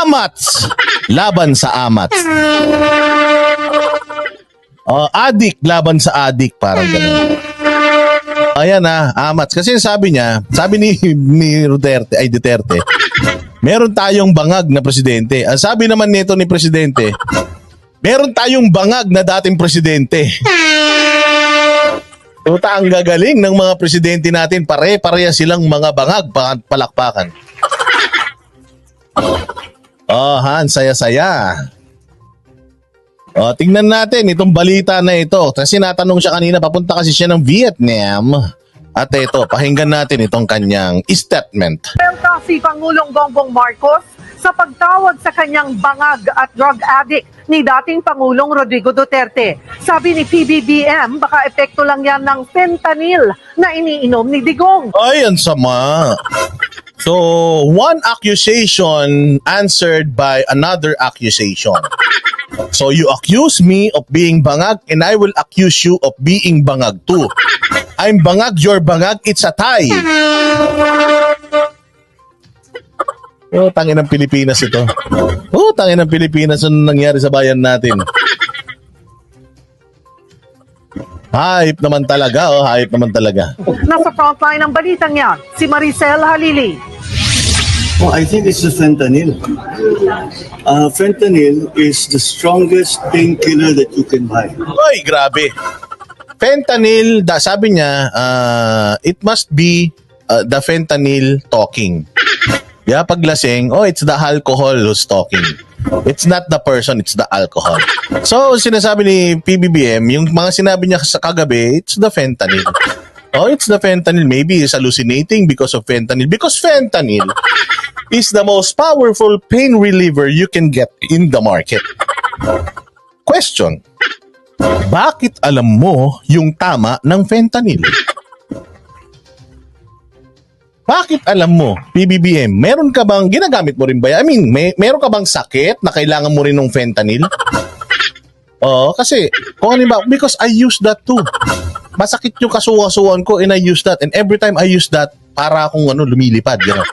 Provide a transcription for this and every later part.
Amats laban sa Amats. Oh, adik laban sa adik parang ganun. Ayan na, Amats. Kasi sabi niya, sabi ni, ni Duterte, ay Duterte, meron tayong bangag na presidente. Ang sabi naman nito ni presidente, meron tayong bangag na dating presidente. Tuta ang gagaling ng mga presidente natin. Pare-pareha silang mga bangag pa- palakpakan. Oh, Han, saya-saya. Oh, tingnan natin itong balita na ito. Kasi natanong siya kanina, papunta kasi siya ng Vietnam. At ito, pakinggan natin itong kanyang statement. Delta si Pangulong Bongbong Marcos sa pagtawag sa kanyang bangag at drug addict ni dating Pangulong Rodrigo Duterte. Sabi ni PBBM, baka epekto lang yan ng fentanyl na iniinom ni Digong. Ay, ang sama. So, one accusation answered by another accusation. So, you accuse me of being bangag and I will accuse you of being bangag too. I'm bangag, you're bangag, it's a tie. Oh, tangin ng Pilipinas ito. Oh, tangin ng Pilipinas ano nangyari sa bayan natin. Hype naman talaga, oh, hype naman talaga. Nasa frontline ng balitang yan, si Maricel Halili. Well, I think it's the fentanyl. Uh, fentanyl is the strongest painkiller that you can buy. Ay, grabe. Fentanyl, da, sabi niya, uh, it must be uh, the fentanyl talking. Yeah, pag lasing, oh, it's the alcohol who's talking. It's not the person, it's the alcohol. So, sinasabi ni PBBM, yung mga sinabi niya sa kagabi, it's the fentanyl. Oh, it's the fentanyl. Maybe he's hallucinating because of fentanyl. Because fentanyl is the most powerful pain reliever you can get in the market. Question. Bakit alam mo yung tama ng fentanyl? Bakit alam mo, PBBM, meron ka bang, ginagamit mo rin ba? I mean, may, meron ka bang sakit na kailangan mo rin ng fentanyl? Oo, kasi, kung ano ba, because I use that too. Masakit yung kasuwa-suwan ko and I use that. And every time I use that, para akong ano, lumilipad. Gano'n.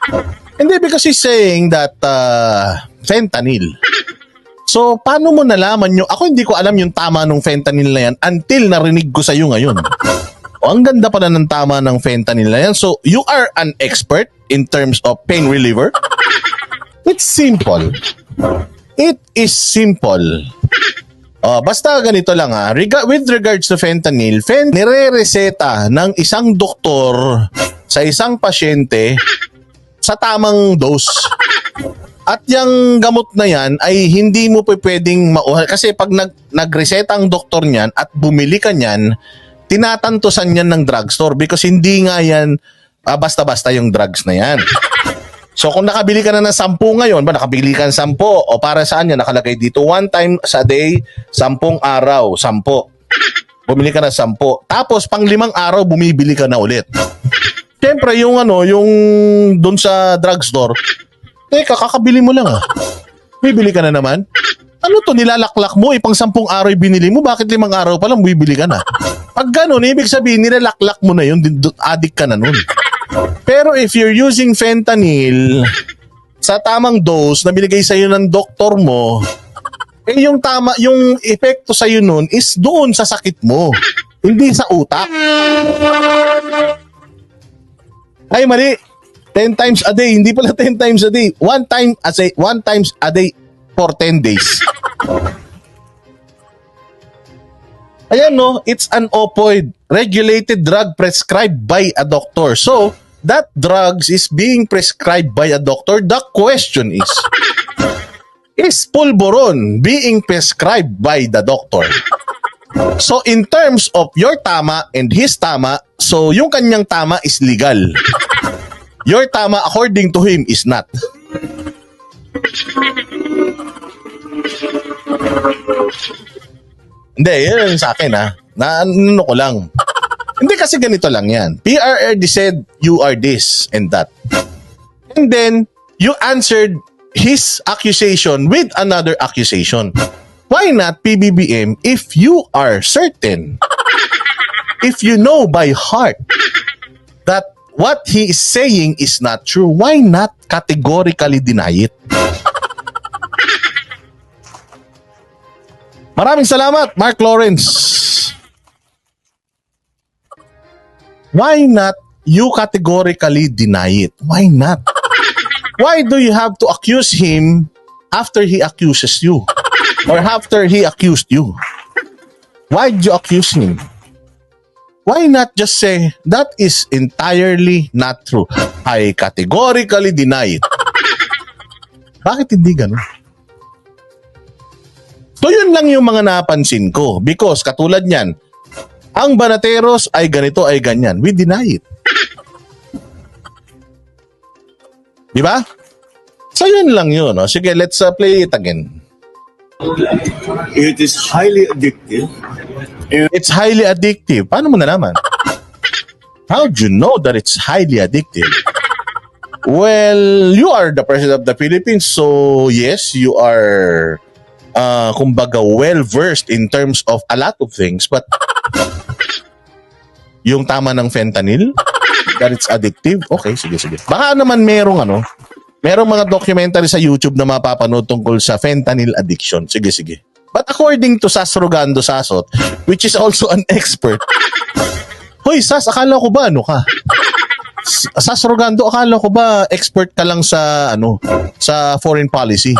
Hindi, because he's saying that uh, fentanyl. So, paano mo nalaman yung, ako hindi ko alam yung tama ng fentanyl na yan until narinig ko sa iyo ngayon. O, ang ganda pala ng tama ng fentanyl na yan. So, you are an expert in terms of pain reliever? It's simple. It is simple. Oh, basta ganito lang ha. Rega- with regards to fentanyl, fen nire-reseta ng isang doktor sa isang pasyente sa tamang dose. At yung gamot na yan ay hindi mo pa pwedeng mauha. Kasi pag nag, nagreseta ang doktor niyan at bumili ka niyan, tinatantosan yan ng drugstore because hindi nga yan ah, basta-basta yung drugs na yan. So kung nakabili ka na ng 10 ngayon, ba nakabili ka ng 10 o para saan yan nakalagay dito one time sa day, 10 araw, 10. Bumili ka ng 10. Tapos pang limang araw bumibili ka na ulit. Siyempre yung ano, yung doon sa drugstore, teka kakabili mo lang ah. Bibili ka na naman. Ano to nilalaklak mo, ipang sampung araw binili mo, bakit limang araw pa lang bibili ka na? Pag ganun, ibig sabihin nilalaklak mo na yun, addict ka na nun. Pero if you're using fentanyl sa tamang dose na binigay sa iyo ng doktor mo, eh yung tama, yung epekto sa iyo nun is doon sa sakit mo, hindi sa utak. Ay, mali. 10 times a day, hindi pala 10 times a day. One time a day, one times a day for 10 days. Ayan no, it's an opioid, regulated drug prescribed by a doctor. So, that drugs is being prescribed by a doctor. The question is, is pulburon being prescribed by the doctor? So, in terms of your tama and his tama, so yung kanyang tama is legal. Your tama according to him is not. Hindi, yun sa akin ha. Na ano ko lang. Hindi kasi ganito lang yan. PRRD said, you are this and that. And then, you answered his accusation with another accusation. Why not PBBM if you are certain, if you know by heart that what he is saying is not true, why not categorically deny it? Maraming salamat, Mark Lawrence. Why not you categorically deny it? Why not? Why do you have to accuse him after he accuses you? Or after he accused you? Why did you accuse him? Why not just say, that is entirely not true. I categorically deny it. Bakit hindi ganun? So yun lang yung mga napansin ko. Because katulad niyan, ang Banateros ay ganito ay ganyan. We deny it. Di ba? So yun lang yun. No? Sige, let's uh, play it again. It is highly addictive. It's highly addictive. Paano mo nalaman? How'd you know that it's highly addictive? Well, you are the president of the Philippines, so yes, you are, uh, kumbaga, well-versed in terms of a lot of things, but yung tama ng fentanyl, that it's addictive, okay, sige, sige. Baka naman merong ano, merong mga documentary sa YouTube na mapapanood tungkol sa fentanyl addiction. Sige, sige. But according to Sas Rogando Sasot, which is also an expert, Hoy, Sas, akala ko ba ano ka? Sas Rogando, akala ko ba expert ka lang sa ano, sa foreign policy?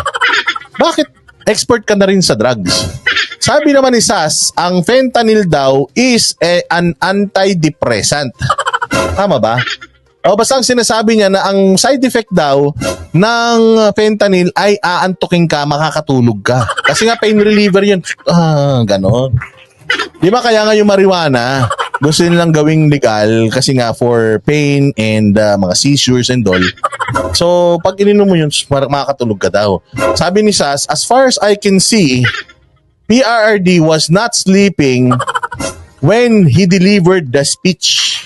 Bakit expert ka na rin sa drugs? Sabi naman ni Sas, ang fentanyl daw is eh, an antidepressant. Tama ba? O basta ang sinasabi niya na ang side effect daw ng fentanyl ay aantukin ka, makakatulog ka. Kasi nga pain reliever yun. Ah, ganon. Di ba kaya nga yung marijuana, gusto nilang gawing legal kasi nga for pain and uh, mga seizures and all. So, pag ininom mo yun, makakatulog ka daw. Sabi ni Sas, as far as I can see, PRRD was not sleeping when he delivered the speech.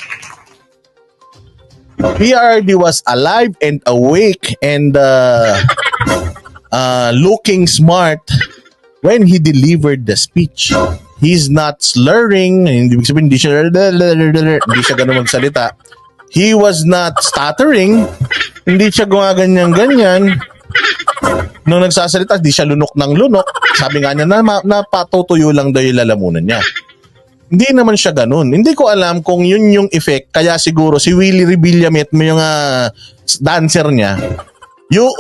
PRRD was alive and awake and uh, uh, looking smart when he delivered the speech. He's not slurring, hindi ibig sabihin, hindi siya, hindi siya ganun magsalita. He was not stuttering, hindi siya gumaganyan-ganyan. Nung nagsasalita, di siya lunok ng lunok. Sabi nga niya, na, napatutuyo lang daw yung lalamunan niya. Hindi naman siya ganun. Hindi ko alam kung yun yung effect. Kaya siguro si Willie Revillamet, may yung ah, dancer niya, yung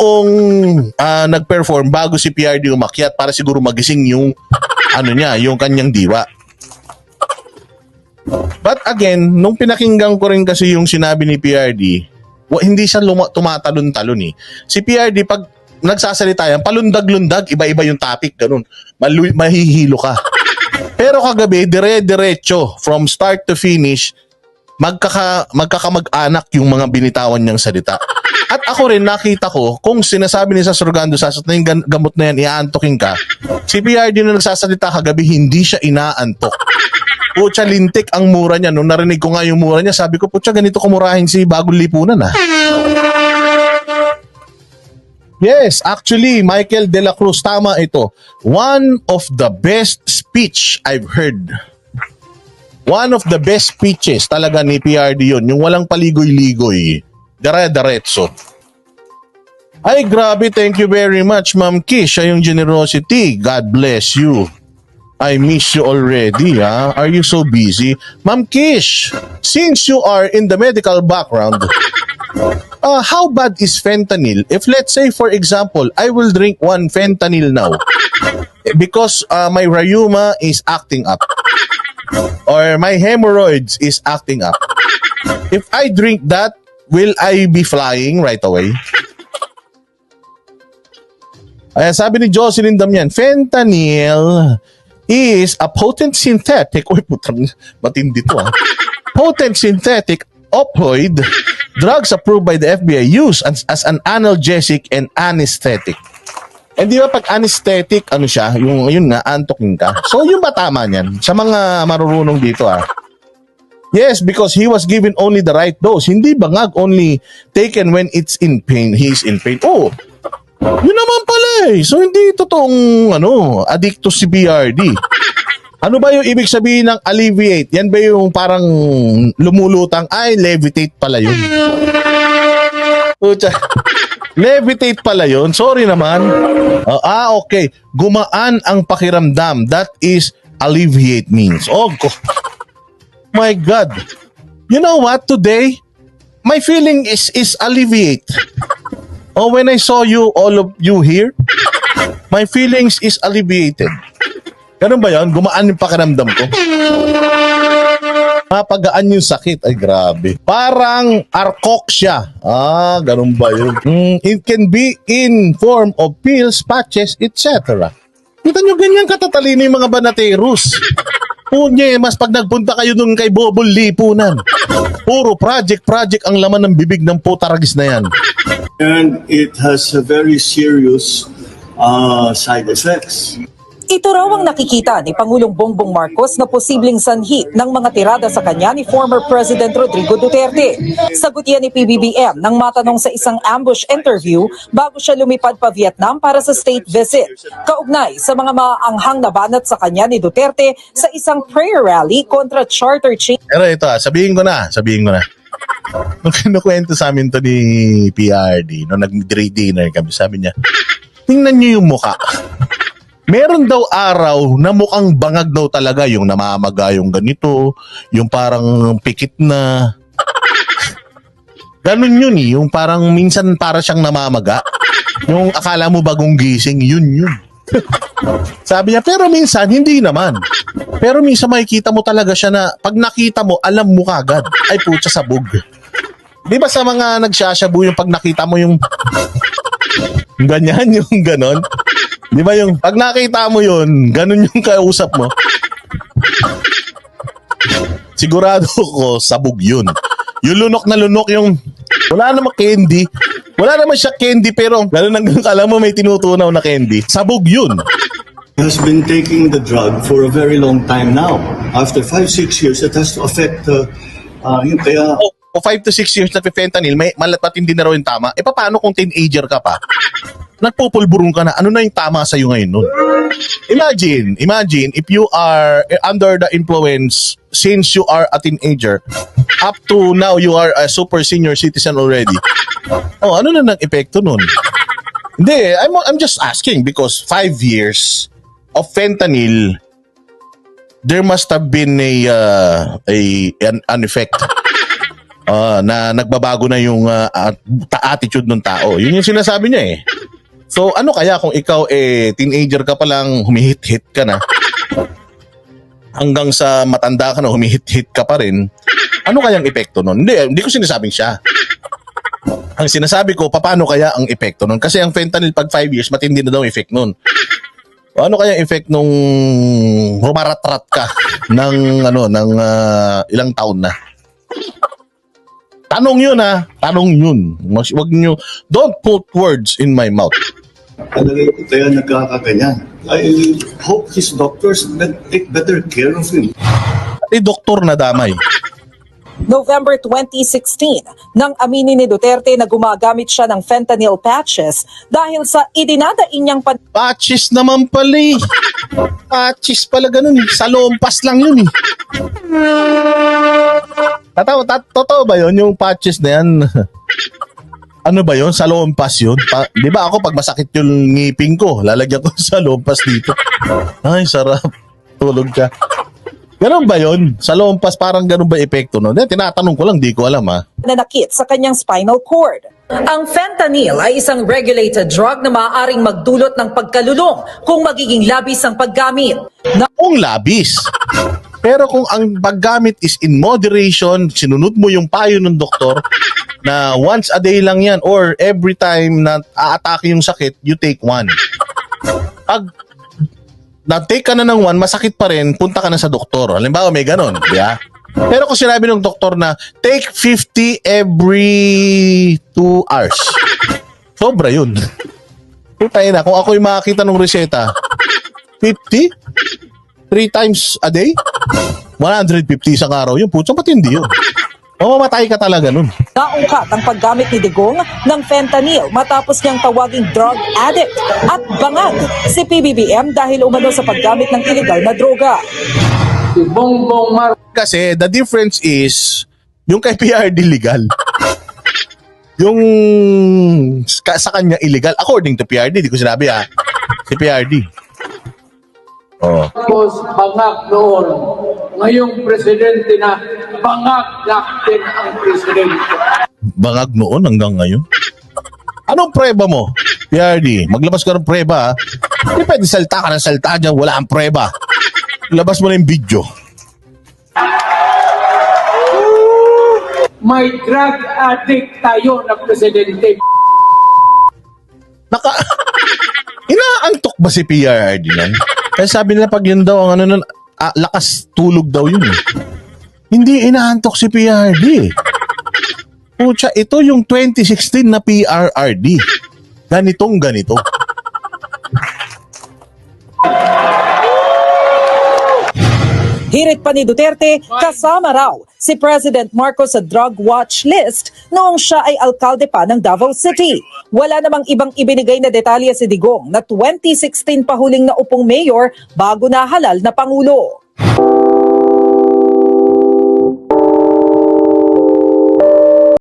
ah, nag-perform bago si PRD umakyat para siguro magising yung ano niya, yung kanyang diwa. But again, nung pinakinggan ko rin kasi yung sinabi ni PRD, hindi siya luma- tumatalon-talon eh. Si PRD, pag nagsasalita yan, palundag-lundag, iba-iba yung topic, ganun. Malu- mahihilo ka. Pero kagabi, dire-diretso, from start to finish, magkaka, magkakamag-anak yung mga binitawan niyang salita. At ako rin, nakita ko, kung sinasabi ni sa Surgando Sasot na yung gamot na yan, iaantokin ka, si PRD na nagsasalita kagabi, hindi siya inaantok. Putya, lintik ang mura niya. Nung narinig ko nga yung mura niya, sabi ko, putya, ganito kumurahin si Bagong Lipunan ah. Yes, actually, Michael De La Cruz, tama ito. One of the best speech I've heard. One of the best speeches talaga ni PRD yun. Yung walang paligoy-ligoy. Dire-diretso. Ay, grabe. Thank you very much, Ma'am Kish. Sa yung generosity. God bless you. I miss you already, ha? Are you so busy? Ma'am Kish, since you are in the medical background, uh, how bad is fentanyl? If let's say, for example, I will drink one fentanyl now because uh, my rheuma is acting up or my hemorrhoids is acting up. If I drink that, will I be flying right away? Ayan, sabi ni Jocelyn Damian, fentanyl is a potent synthetic, uy putang, matindi to ah. Potent synthetic opioid drugs approved by the FBI used as, as an analgesic and anesthetic. And di ba pag anesthetic, ano siya, yung, yun nga, antokin ka. So, yung ba tama niyan? Sa mga marurunong dito ah. Yes, because he was given only the right dose. Hindi bangag only taken when it's in pain. He's in pain. Oh, yun naman pala eh. So, hindi totoong, ano, addicto si BRD. Ano ba yung ibig sabihin ng alleviate? Yan ba yung parang lumulutang? Ay, levitate pala yun. Pucha. Levitate pala yon. Sorry naman. Ah, ah, okay. Gumaan ang pakiramdam. That is alleviate means. Oh, go- my God. You know what? Today, my feeling is is alleviate. Oh, when I saw you, all of you here, my feelings is alleviated. Ganun ba yan? Gumaan yung pakiramdam ko. Mapagaan yung sakit. Ay, grabe. Parang arcoxia. Ah, ganun ba yun? Mm, it can be in form of pills, patches, etc. Kita nyo, ganyan katatalino yung mga banateros. Punye, mas pag nagpunta kayo dun kay Bobol Lipunan. Puro project-project ang laman ng bibig ng putaragis na yan. And it has a very serious uh, side effects. Ito raw ang nakikita ni Pangulong Bongbong Marcos na posibleng sanhi ng mga tirada sa kanya ni former President Rodrigo Duterte. Sagot yan ni PBBM nang matanong sa isang ambush interview bago siya lumipad pa Vietnam para sa state visit. Kaugnay sa mga maanghang na banat sa kanya ni Duterte sa isang prayer rally kontra charter change Pero ito ah, sabihin ko na, sabihin ko na. Nung kinukwento sa amin to ni PRD, nung nag-dinner kami, sabi niya, tingnan niyo yung muka. Meron daw araw na mukhang bangag daw talaga yung namamaga yung ganito, yung parang pikit na. Ganun yun eh, yung parang minsan para siyang namamaga. Yung akala mo bagong gising, yun yun. Sabi niya, pero minsan hindi naman. Pero minsan makikita mo talaga siya na pag nakita mo, alam mo kagad. Ay putya sabog. Di ba sa mga nagsashabu yung pag nakita mo yung ganyan, yung ganon? Di ba yung pag nakita mo yun, ganon yung kausap mo? Sigurado ko, sabog yun. Yung lunok na lunok yung wala namang candy. Wala naman siya candy pero gano'n ang kala mo may tinutunaw na candy. Sabog yun. has been taking the drug for a very long time now. After five, six years, it has to affect uh, uh, yun, kaya o, o 5 to 6 years na fentanyl, may malapat hindi na raw yung tama. E paano kung teenager ka pa? Nagpupulburong ka na, ano na yung tama sa'yo ngayon nun? Imagine, imagine if you are under the influence since you are a teenager up to now you are a super senior citizen already. Oh, ano na nag-epekto nun? Hindi, I'm, I'm just asking because five years of fentanyl there must have been a uh, a an, an effect Ah, na nagbabago na yung ta- attitude ng tao. Yun yung sinasabi niya eh. So ano kaya kung ikaw eh teenager ka pa lang humihit-hit ka na hanggang sa matanda ka na humihit-hit ka pa rin. Ano kayang epekto nun? Hindi, hindi ko sinasabing siya. Ang sinasabi ko, paano kaya ang epekto nun? Kasi ang fentanyl pag 5 years, matindi na daw effect nun. Ano kaya effect nung humaratrat ka ng ano ng ah, ilang taon na? Tanong yun ha. Tanong yun. Mas, wag nyo, don't put words in my mouth. Talaga kaya nagkakaganyan. I hope his doctors take better care of him. Pati doktor na damay. November 2016 nang aminin ni Duterte na gumagamit siya ng fentanyl patches dahil sa idinadain niyang pan- Patches naman pala eh. Patches pala ganun eh. Sa lompas lang yun eh. Tatawa, tat, totoo ba yun? Yung patches na yan? ano ba yun? Sa lompas yun? Pa, di ba ako pag masakit yung ngipin ko, lalagyan ko sa lompas dito. Ay, sarap. Tulog ka. Ganun ba yun? Sa lompas parang ganun ba epekto nun? Eh, tinatanong ko lang, di ko alam ah. ha. nanakit sa kanyang spinal cord. Ang fentanyl ay isang regulated drug na maaaring magdulot ng pagkalulong kung magiging labis ang paggamit. Na kung labis. Pero kung ang paggamit is in moderation, sinunod mo yung payo ng doktor na once a day lang yan or every time na aatake yung sakit, you take one. Pag na-take ka na ng one, masakit pa rin, punta ka na sa doktor. Halimbawa, may. Di ba? Pero kung sinabi ng doktor na take 50 every 2 hours, sobra yun. Putay na, kung ako yung makakita ng reseta, 50? Three times a day? 150 isang araw yun. Putsa, matindi yun. Mamamatay ka talaga nun. naungkat ang paggamit ni Digong ng fentanyl matapos niyang tawaging drug addict at bangag si PBBM dahil umano sa paggamit ng illegal na droga. si Bongbong Marcos Kasi the difference is, yung kay PRD legal. yung sa kanya illegal according to PRD, di ko sinabi ha. Si PRD. Oh. Marcos bangag noon. Ngayong presidente na bangag natin ang presidente. Bangag noon hanggang ngayon. Anong preba mo? PRD, maglabas ka ng preba ha. Hindi pwede salta ka ng salta dyan, wala ang preba. Labas mo na yung video. May drug addict tayo na presidente. Naka... Inaantok ba si PRD nan? Kaya sabi nila pag yun daw ang ano nun, ah, lakas tulog daw yun eh. Hindi inaantok si PRD. Pucha, ito yung 2016 na PRRD. Ganitong ganito. Hirit pa ni Duterte, kasama raw si President Marcos sa drug watch list noong siya ay alkalde pa ng Davao City. Wala namang ibang ibinigay na detalye si Digong na 2016 pa huling na upong mayor bago na halal na Pangulo.